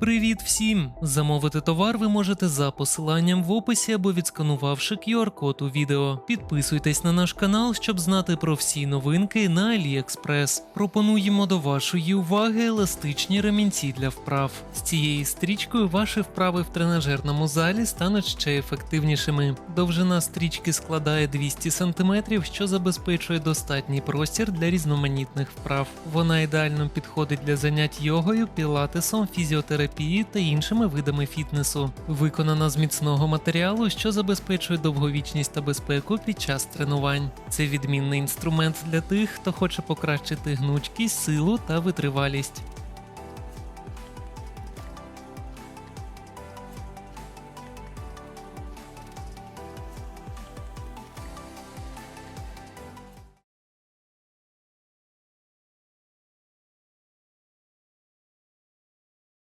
Привіт всім! Замовити товар ви можете за посиланням в описі або відсканувавши QR-код у відео. Підписуйтесь на наш канал, щоб знати про всі новинки на AliExpress. Пропонуємо до вашої уваги еластичні ремінці для вправ. З цією стрічкою ваші вправи в тренажерному залі стануть ще ефективнішими. Довжина стрічки складає 200 см, що забезпечує достатній простір для різноманітних вправ. Вона ідеально підходить для занять йогою, пілатесом, фізіотерапією та іншими видами фітнесу. Виконана з міцного матеріалу, що забезпечує довговічність та безпеку під час тренувань. Це відмінний інструмент для тих, хто хоче покращити гнучкість, силу та витривалість.